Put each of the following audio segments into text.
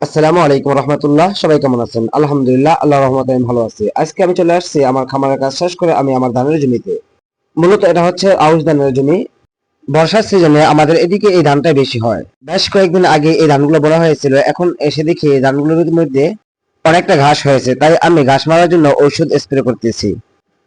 আসসালামু আলাইকুম রহমতুল্লাহ, সবাই কেমন আছেন? আলহামদুলিল্লাহ আল্লাহ রহমত আমি ভালো আছি। আজকে আমি চলে আসছি আমার খামারের কাজ শেষ করে আমি আমার ধানের জমিতে। মূলত এটা হচ্ছে আউশ ধানের জমি। বর্ষার সিজনে আমাদের এদিকে এই ধানটা বেশি হয়। বেশ কয়েকদিন আগে এই ধানগুলো বলা হয়েছিল, এখন এসে দেখি এই ধানগুলোর মধ্যে অনেকটা ঘাস হয়েছে, তাই আমি ঘাস মারার জন্য ঔষধ স্প্রে করতেছি।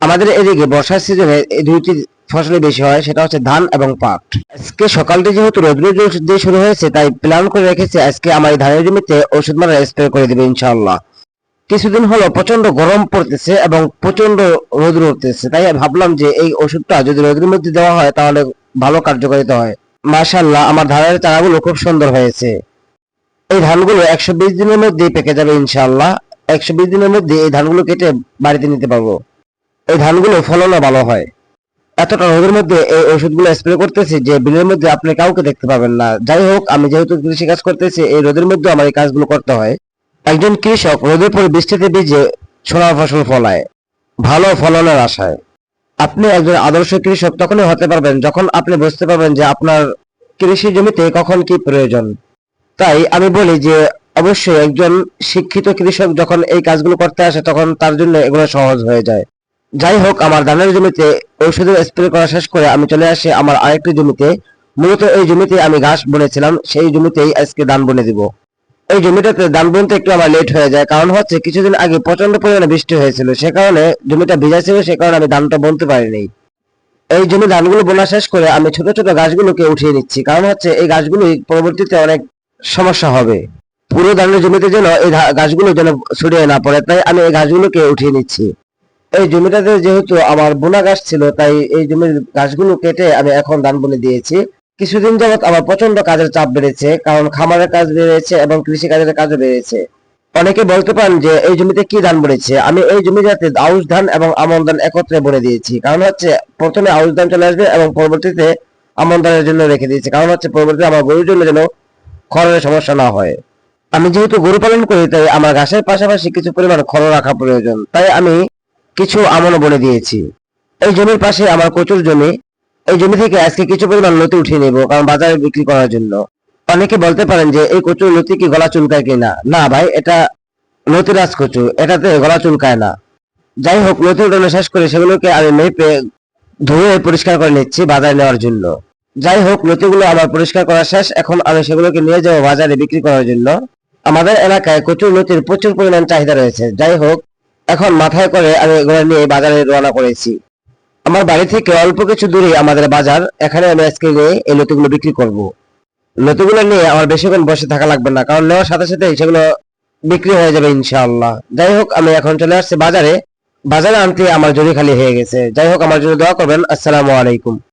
আমাদের এদিকে বর্ষার সিজনে এই দুইটি ফসলে বেশি হয়, সেটা হচ্ছে ধান এবং পাট। আজকে সকালটি যেহেতু রোদ্র দিয়ে শুরু হয়েছে, তাই প্ল্যান করে রেখেছি আজকে আমার এই ধানের জমিতে ওষুধ মারা স্প্রে করে দেবে ইনশাআল্লাহ। কিছুদিন হলো প্রচণ্ড গরম পড়তেছে এবং প্রচণ্ড রোদ্র উঠতেছে, তাই ভাবলাম যে এই ওষুধটা যদি রোদের মধ্যে দেওয়া হয়, তাহলে ভালো কার্যকারিতা হয়। মাশাআল্লাহ, আমার ধানের চারাগুলো খুব সুন্দর হয়েছে। এই ধানগুলো একশো বিশ দিনের মধ্যে পেকে যাবে ইনশাল্লাহ একশো বিশ দিনের মধ্যে এই ধানগুলো কেটে বাড়িতে নিতে পারব। এই ধানগুলো ফলনও ভালো হয়। এতটা রোদের মধ্যে এই ওষুধগুলো স্প্রে করতেছি যে বিলের মধ্যে আপনি কাউকে দেখতে পাবেন না। যাই হোক, আমি যেহেতু কৃষি কাজ করতেছি, এই রোদের মধ্যে আমার এই কাজগুলো করতে হয়। একজন কৃষক রোদের পরে বৃষ্টিতে ভিজে সোনার ফসল ফলায়, ভালো ফলনের আশায়। আপনি একজন আদর্শ কৃষক, তখনই হতে পারবেন যখন আপনি বুঝতে পারবেন যে আপনার কৃষি জমিতে কখন কি প্রয়োজন। তাই আমি বলি যে, অবশ্যই একজন শিক্ষিত কৃষক যখন এই কাজগুলো করতে আসে, তখন তার জন্য এগুলো সহজ হয়ে যায়। যাই হোক আমার ধানের জমিতে ঔষধের স্প্রে করা শেষ করে আমি চলে আসি আমার আরেকটি জমিতে। মূলত এই জমিতে আমি ঘাস বুনেছিলাম, সেই জমিতেই আজকে ধান বুনে দিব। এই জমিটাতে ধান বুনতে একটু আমার লেট হয়ে যায়, কারণ হচ্ছে কিছুদিন আগে প্রচণ্ড পরিমাণে বৃষ্টি হয়েছিল, সে কারণে জমিটা ভিজা ছিল, সে কারণে আমি ধানটা বুনতে পারিনি। এই জমি ধানগুলো বোনা শেষ করে আমি ছোট ছোট গাছগুলোকে উঠিয়ে নিচ্ছি, কারণ হচ্ছে এই গাছগুলি পরবর্তীতে অনেক সমস্যা হবে। পুরো ধানের জমিতে যেন এই গাছগুলো যেন ছড়িয়ে না পড়ে, তাই আমি এই গাছগুলোকে উঠিয়ে নিচ্ছি। এই জমিটাতে যেহেতু আমার বোনা গাছ ছিল, তাই এই জমির গাছগুলো কেটে আমি এখন ধান বনে দিয়েছি। কিছুদিন যাবত আমার প্রচণ্ড কাজের চাপ বেড়েছে, কারণ খামারের কাজ বেড়েছে এবং কৃষি কাজের কাজও বেড়েছে। অনেকে বলতে পারেন যে, এই জমিতে কি ধান বলেছে? আমি এই জমিটাতে আউশ ধান এবং আমন ধান একত্রে বলে দিয়েছি। কারণ হচ্ছে, প্রথমে আউশ ধান চলে আসবে এবং পরবর্তীতে আমন ধানের জন্য রেখে দিয়েছি। কারণ হচ্ছে, পরবর্তীতে আমার গরুর জন্য যেন খড়ের সমস্যা না হয়। আমি যেহেতু গরু পালন করি, তাই আমার ঘাসের পাশাপাশি কিছু পরিমাণ খড় রাখা প্রয়োজন। তাই আমি কিছু আমনও বলে দিয়েছি। এই জমির পাশে আমার কচুর জমি। এই জমি থেকে আজকে কিছু পরিমাণ লতি উঠিয়ে নেব, কারণ বাজারে বিক্রি করার জন্য। অনেকে বলতে পারেন যে, এই কচুর লতি কি গলা চুলকায় কিনা? না ভাই, এটা লতিরাজ কচু এটাতে গলা চুলকায় না। যাই হোক, লতি উঠানো শেষ করে সেগুলোকে আমি মেপে ধুয়ে পরিষ্কার করে নিচ্ছি বাজারে নেওয়ার জন্য। যাই হোক, লতিগুলো আমার পরিষ্কার করা শেষ। এখন আমি সেগুলোকে নিয়ে যাব বাজারে বিক্রি করার জন্য। আমাদের এলাকায় কচুর লতির প্রচুর পরিমাণ চাহিদা রয়েছে। যাই হোক এখন মাথায় করে আমি এগুলো নিয়ে বাজারে রওনা করেছি। আমার বাড়ি থেকে অল্প কিছু দূরে আমাদের বাজার, এখানে আমি আজকে গিয়ে এই লতিগুলো বিক্রি করব। লতিগুলো নিয়ে আমার বেশিক্ষণ বসে থাকা লাগবে না, কারণ নেওয়ার সাথে সাথে সেগুলো বিক্রি হয়ে যাবে ইনশাআল্লাহ। যাই হোক, আমি এখন চলে আসছি বাজারে। বাজারে আনতে আমার জমি খালি হয়ে গেছে। যাই হোক, আমার জন্য দোয়া করবেন। আসসালামু আলাইকুম।